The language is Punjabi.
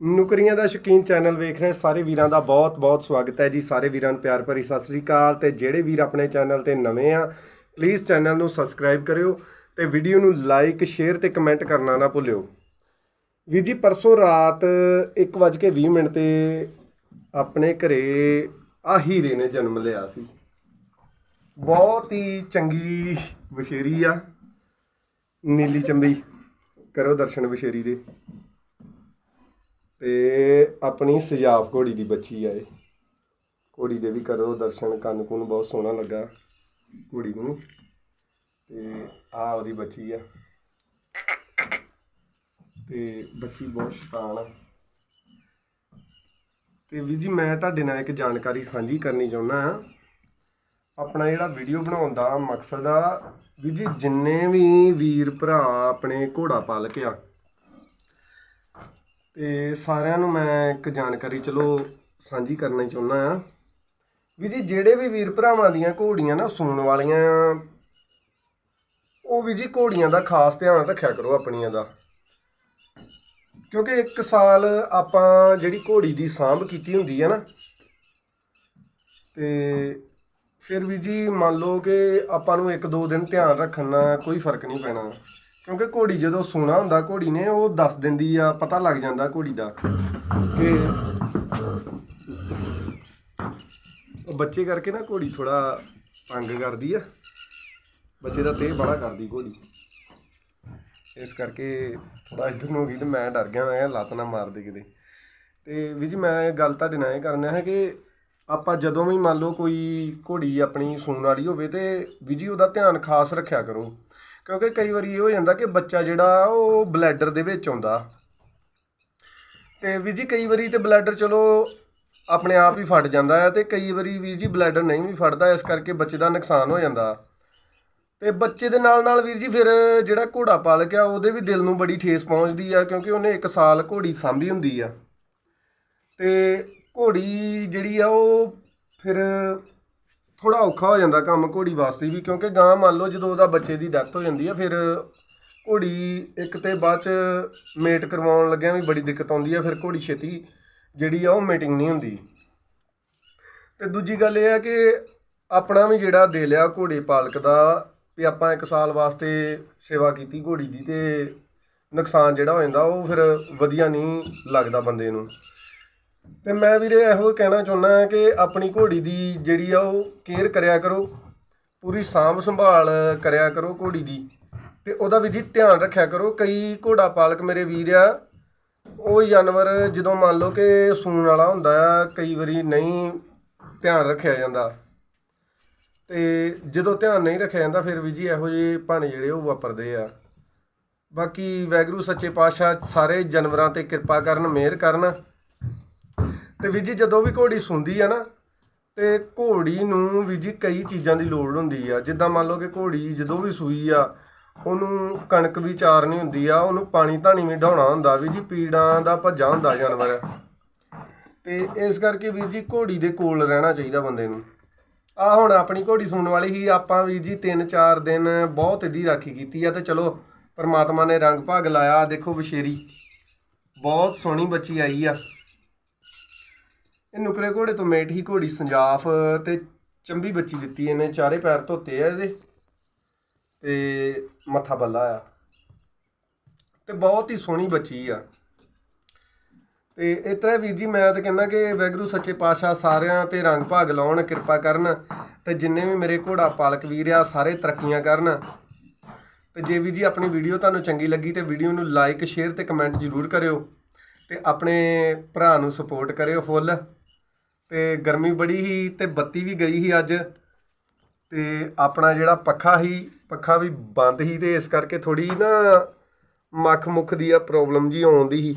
ਨੁਕਰੀਆਂ ਦਾ ਸ਼ੌਕੀਨ ਚੈਨਲ ਵੇਖ ਰਹੇ ਸਾਰੇ ਵੀਰਾਂ ਦਾ ਬਹੁਤ-ਬਹੁਤ ਸਵਾਗਤ ਹੈ ਜੀ। ਸਾਰੇ ਵੀਰਾਂ ਨੂੰ ਪਿਆਰ ਭਰੀ ਸਤਿ ਸ੍ਰੀ ਅਕਾਲ ਤੇ ਜਿਹੜੇ ਵੀਰ ਆਪਣੇ ਚੈਨਲ ਤੇ ਨਵੇਂ ਆ ਪਲੀਜ਼ ਚੈਨਲ ਨੂੰ ਸਬਸਕ੍ਰਾਈਬ ਕਰਿਓ ਤੇ ਵੀਡੀਓ ਨੂੰ ਲਾਈਕ ਸ਼ੇਅਰ ਤੇ ਕਮੈਂਟ ਕਰਨਾ ਨਾ ਭੁੱਲਿਓ। ਵੀਰ ਜੀ, ਪਰਸੋਂ ਰਾਤ 1:20 ਮਿੰਟ ਤੇ ਆਪਣੇ ਘਰੇ ਆ ਹੀਰੇ ਨੇ ਜਨਮ ਲਿਆ ਸੀ। ਬਹੁਤ ਹੀ ਚੰਗੀ ਬਸ਼ੇਰੀ ਆ, ਨੀਲੀ ਚੰਬੀ ਕਰੋ ਦਰਸ਼ਨ ਬਸ਼ੇਰੀ ਦੇ। ਤੇ ਆਪਣੀ ਸਜਾਵ ਘੋੜੀ ਦੀ ਬੱਚੀ ਆ ਇਹ। ਘੋੜੀ ਦੇ ਵੀ ਕਰੋ ਦਰਸ਼ਨ, ਕੰਨ ਕੁਨ ਬਹੁਤ ਸੋਹਣਾ ਲੱਗਾ ਘੋੜੀ ਨੂੰ। ਤੇ ਆ ਉਹਦੀ ਬੱਚੀ ਆ। ਤੇ ਬੱਚੀ ਬਹੁਤ ਸ਼ੈਤਾਨ ਆ। ਤੇ ਵੀਰ ਜੀ, ਮੈਂ ਤੁਹਾਡੇ ਨਾਲ ਇੱਕ ਜਾਣਕਾਰੀ ਸਾਂਝੀ ਕਰਨੀ ਚਾਹੁੰਦਾ ਹਾਂ। ਆਪਣਾ ਜਿਹੜਾ ਵੀਡੀਓ ਬਣਾਉਣ ਦਾ ਮਕਸਦ ਆ, ਵੀਰ ਜੀ, ਜਿੰਨੇ ਵੀ ਵੀਰ ਭਰਾ ਆਪਣੇ ਘੋੜਾ ਪਾਲਕ ਆ ਤੇ ਸਾਰਿਆਂ ਨੂੰ ਮੈਂ ਇੱਕ ਜਾਣਕਾਰੀ ਚਲੋ ਸਾਂਝੀ ਕਰਨਾ ਚਾਹੁੰਦਾ ਆ ਵੀ ਜੀ ਜਿਹੜੇ ਵੀ ਵੀਰ ਭਰਾਵਾਂ ਦੀਆਂ ਘੋੜੀਆਂ ਨਾ ਸੂਣ ਵਾਲੀਆਂ ਆ, ਉਹ ਵੀ ਜੀ ਘੋੜੀਆਂ ਦਾ ਖਾਸ ਧਿਆਨ ਰੱਖਿਆ ਕਰੋ ਆਪਣੀਆਂ ਦਾ। ਕਿਉਂਕਿ ਇੱਕ ਸਾਲ ਆਪਾਂ ਜਿਹੜੀ ਘੋੜੀ ਦੀ ਸਾਂਭ ਕੀਤੀ ਹੁੰਦੀ ਹੈ ਨਾ ਤੇ ਫਿਰ ਵੀ ਜੀ ਮੰਨ ਲਓ ਕਿ ਆਪਾਂ ਨੂੰ ਇੱਕ ਦੋ ਦਿਨ ਧਿਆਨ ਰੱਖਣ ਨਾਲ ਕੋਈ ਫ਼ਰਕ ਨਹੀਂ ਪੈਣਾ। ਕਿਉਂਕਿ ਘੋੜੀ ਜਦੋਂ ਸੂਣਾ ਹੁੰਦਾ, ਘੋੜੀ ਨੇ ਉਹ ਦੱਸ ਦਿੰਦੀ ਆ, ਪਤਾ ਲੱਗ ਜਾਂਦਾ ਘੋੜੀ ਦਾ ਕਿ ਉਹ ਬੱਚੇ ਕਰਕੇ ਨਾ ਘੋੜੀ ਥੋੜਾ ਤੰਗ ਕਰਦੀ ਆ। ਬੱਚੇ ਦਾ ਤੇ ਬੜਾ ਕਰਦੀ ਘੋੜੀ। ਇਸ ਕਰਕੇ ਥੋੜਾ ਇੱਧਰ ਨੂੰ ਹੋ ਗਈ ਤੇ ਮੈਂ ਡਰ ਗਿਆ, ਮੈਂ ਕਿਹਾ ਲੱਤ ਨਾ ਮਾਰ ਦੇ ਕਿਤੇ। ਤੇ ਵੀ ਜੀ ਮੈਂ ਇਹ ਗੱਲ ਤੁਹਾਡੇ ਨਾਲ ਇਹ ਕਰਨਾ ਹੈ ਕਿ ਆਪਾਂ ਜਦੋਂ ਵੀ ਮੰਨ ਲਓ ਕੋਈ ਘੋੜੀ ਆਪਣੀ ਸੂਣ ਵਾਲੀ ਹੋਵੇ ਤੇ ਵੀ ਜੀ ਉਹਦਾ ਧਿਆਨ ਖਾਸ ਰੱਖਿਆ ਕਰੋ। ਕਿਉਂਕਿ ਕਈ ਵਾਰੀ ਇਹ ਹੋ ਜਾਂਦਾ ਕਿ ਬੱਚਾ ਜਿਹੜਾ ਉਹ ਬਲੈਡਰ ਦੇ ਵਿੱਚ ਆਉਂਦਾ। ਤੇ ਵੀ ਜੀ ਕਈ ਵਾਰੀ ਤੇ ਬਲੈਡਰ ਚਲੋ ਆਪਣੇ ਆਪ ਹੀ ਫਟ ਜਾਂਦਾ ਹੈ ਤੇ ਕਈ ਵਾਰੀ ਵੀਰ ਜੀ ਬਲੈਡਰ ਨਹੀਂ ਵੀ ਫਟਦਾ, ਇਸ ਕਰਕੇ ਬੱਚੇ ਦਾ ਨੁਕਸਾਨ ਹੋ ਜਾਂਦਾ। ਤੇ ਬੱਚੇ ਦੇ ਨਾਲ ਨਾਲ ਵੀਰ ਜੀ ਫਿਰ ਜਿਹੜਾ ਘੋੜਾ ਪਾਲਕ ਆ, ਉਹਦੇ ਵੀ ਦਿਲ ਨੂੰ ਬੜੀ ਠੇਸ ਪਹੁੰਚਦੀ ਆ, ਕਿਉਂਕਿ ਉਹਨੇ ਇੱਕ ਸਾਲ ਘੋੜੀ ਸਾਂਭੀ ਹੁੰਦੀ ਆ। ਤੇ ਘੋੜੀ ਜਿਹੜੀ ਆ, ਉਹ ਫਿਰ ਥੋੜਾ ਔਖਾ ਹੋ ਜਾਂਦਾ ਕੰਮ ਘੋੜੀ ਵਾਸਤੇ ਵੀ, ਕਿਉਂਕਿ ਗਾਂ ਮੰਨ ਲਓ ਜਦੋਂ ਉਹਦਾ ਬੱਚੇ ਦੀ ਡੈਥ ਹੋ ਜਾਂਦੀ ਹੈ ਫਿਰ ਘੋੜੀ ਇੱਕ ਤੇ ਬਾਅਦ ਚ ਮੇਟ ਕਰਵਾਉਣ ਲੱਗਿਆ ਵੀ ਬੜੀ ਦਿੱਕਤ ਆਉਂਦੀ ਹੈ ਫਿਰ ਘੋੜੀ ਛੇਤੀ ਜਿਹੜੀ ਆ ਉਹ ਮੀਟਿੰਗ ਨਹੀਂ ਹੁੰਦੀ। ਤੇ ਦੂਜੀ ਗੱਲ ਇਹ ਹੈ ਕਿ ਆਪਣਾ ਵੀ ਜਿਹੜਾ ਦੇ ਲਿਆ ਘੋੜੇ ਪਾਲਕ ਦਾ, ਵੀ ਆਪਾਂ ਇੱਕ ਸਾਲ ਵਾਸਤੇ ਸੇਵਾ ਕੀਤੀ ਘੋੜੀ ਦੀ ਤੇ ਨੁਕਸਾਨ ਜਿਹੜਾ ਹੋ ਜਾਂਦਾ, ਉਹ ਫਿਰ ਵਧੀਆ ਨਹੀਂ ਲੱਗਦਾ ਬੰਦੇ ਨੂੰ। ਤੇ ਮੈਂ ਵੀਰੇ ਇਹੋ ਕਹਿਣਾ ਚਾਹੁੰਦਾ ਕਿ ਆਪਣੀ ਘੋੜੀ ਦੀ ਜਿਹੜੀ ਆ ਉਹ ਕੇਅਰ ਕਰਿਆ ਕਰੋ, ਪੂਰੀ ਸਾਂਭ ਸੰਭਾਲ ਕਰਿਆ ਕਰੋ ਘੋੜੀ ਦੀ ਤੇ ਉਹਦਾ ਵੀ ਜੀ ਧਿਆਨ ਰੱਖਿਆ ਕਰੋ। ਕਈ ਘੋੜਾ ਪਾਲਕ ਮੇਰੇ ਵੀਰ ਆ, ਉਹ ਜਾਨਵਰ ਜਦੋਂ ਮੰਨ ਲਓ ਕਿ ਸੂਣ ਵਾਲਾ ਹੁੰਦਾ ਆ, ਕਈ ਵਾਰੀ ਨਹੀਂ ਧਿਆਨ ਰੱਖਿਆ ਜਾਂਦਾ ਤੇ ਜਦੋਂ ਧਿਆਨ ਨਹੀਂ ਰੱਖਿਆ ਜਾਂਦਾ ਫਿਰ ਵੀ ਜੀ ਇਹੋ ਜਿਹੇ ਭਾਣੇ ਜਿਹੜੇ ਉਹ ਵਾਪਰਦੇ ਆ। ਬਾਕੀ ਵੈਗਰੂ ਸੱਚੇ ਪਾਤਸ਼ਾਹ ਸਾਰੇ ਜਾਨਵਰਾਂ ਤੇ ਕਿਰਪਾ ਕਰਨ, ਮਿਹਰ ਕਰਨ। ਤੇ ਵੀਰ ਜੀ ਜਦੋਂ ਵੀ ਘੋੜੀ ਸੁੰਦੀ ਆ ਨਾ, ਤੇ ਘੋੜੀ ਨੂੰ ਵੀਰ ਜੀ ਕਈ ਚੀਜ਼ਾਂ ਦੀ ਲੋੜ ਹੁੰਦੀ ਆ। ਜਿੱਦਾਂ ਮੰਨ ਲਓ ਕਿ ਘੋੜੀ ਜਦੋਂ ਵੀ ਸੂਈ ਆ, ਉਹਨੂੰ ਕਣਕ ਵੀ ਚਾਰਨੀ ਹੁੰਦੀ ਆ, ਉਹਨੂੰ ਪਾਣੀ ਧਾਣੀ ਵੀ ਢਾਉਣਾ ਹੁੰਦਾ ਵੀ ਜੀ ਪੀੜਾਂ ਦਾ ਭੱਜਾ ਹੁੰਦਾ ਜਾਨਵਰ। ਤੇ ਇਸ ਕਰਕੇ ਵੀਰ ਜੀ ਘੋੜੀ ਦੇ ਕੋਲ ਰਹਿਣਾ ਚਾਹੀਦਾ ਬੰਦੇ ਨੂੰ। ਆ ਹੁਣ ਆਪਣੀ ਘੋੜੀ ਸੁਣਨ ਵਾਲੀ ਹੀ ਆਪਾਂ ਵੀਰ ਜੀ 3-4 ਦਿਨ ਬਹੁਤ ਇਹਦੀ ਰਾਖੀ ਕੀਤੀ ਆ ਤੇ ਚਲੋ ਪਰਮਾਤਮਾ ਨੇ ਰੰਗ ਭਾਗ ਲਾਇਆ ਦੇਖੋ ਬਸ਼ੇਰੀ ਬਹੁਤ ਸੋਹਣੀ ਬੱਚੀ ਆਈ ਆ। ਇਹ ਨੁਕਰੇ ਘੋੜੇ ਤੋਂ ਮੇਟ ਹੀ ਘੋੜੀ ਸੰਜਾਫ ਤੇ ਚੰਬੀ ਬੱਚੀ ਦਿੱਤੀ ਇਹਨੇ, ਚਾਰੇ ਪੈਰ ਧੋਤੇ ਆ ਇਹਦੇ ਤੇ ਮੱਥਾ ਬੱਲਾ ਆ। ਤੇ ਬਹੁਤ ਹੀ ਸੋਹਣੀ ਬੱਚੀ ਆ। ਤੇ ਇਸ ਤਰ੍ਹਾਂ ਵੀਰ ਜੀ, ਮੈਂ ਤਾਂ ਕਹਿੰਦਾ ਕਿ ਵੈਗਰੂ ਸੱਚੇ ਪਾਤਸ਼ਾਹ ਸਾਰਿਆਂ ਤੇ ਰੰਗ ਭਾਗ ਲਾਉਣ, ਕਿਰਪਾ ਕਰਨ ਤੇ ਜਿੰਨੇ ਵੀ ਮੇਰੇ ਘੋੜਾ ਪਾਲਕ ਵੀਰ ਆ, ਸਾਰੇ ਤਰੱਕੀਆਂ ਕਰਨ। ਤੇ ਜੇ ਵੀ ਜੀ, ਆਪਣੀ ਵੀਡੀਓ ਤੁਹਾਨੂੰ ਚੰਗੀ ਲੱਗੀ ਤੇ ਵੀਡੀਓ ਨੂੰ ਲਾਈਕ, ਸ਼ੇਅਰ ਤੇ ਕਮੈਂਟ ਜ਼ਰੂਰ ਕਰਿਓ ਤੇ ਆਪਣੇ ਭਰਾ ਨੂੰ ਸਪੋਰਟ ਕਰਿਓ ਫੁੱਲ। ਅਤੇ ਗਰਮੀ ਬੜੀ ਸੀ ਅਤੇ ਬੱਤੀ ਵੀ ਗਈ ਸੀ ਅੱਜ। ਅਤੇ ਆਪਣਾ ਜਿਹੜਾ ਪੱਖਾ ਸੀ, ਪੱਖਾ ਵੀ ਬੰਦ ਸੀ ਅਤੇ ਇਸ ਕਰਕੇ ਥੋੜ੍ਹੀ ਨਾ ਮੱਖ ਮੁੱਖ ਦੀ ਆ ਪ੍ਰੋਬਲਮ ਜਿਹੀ ਆਉਂਦੀ ਸੀ।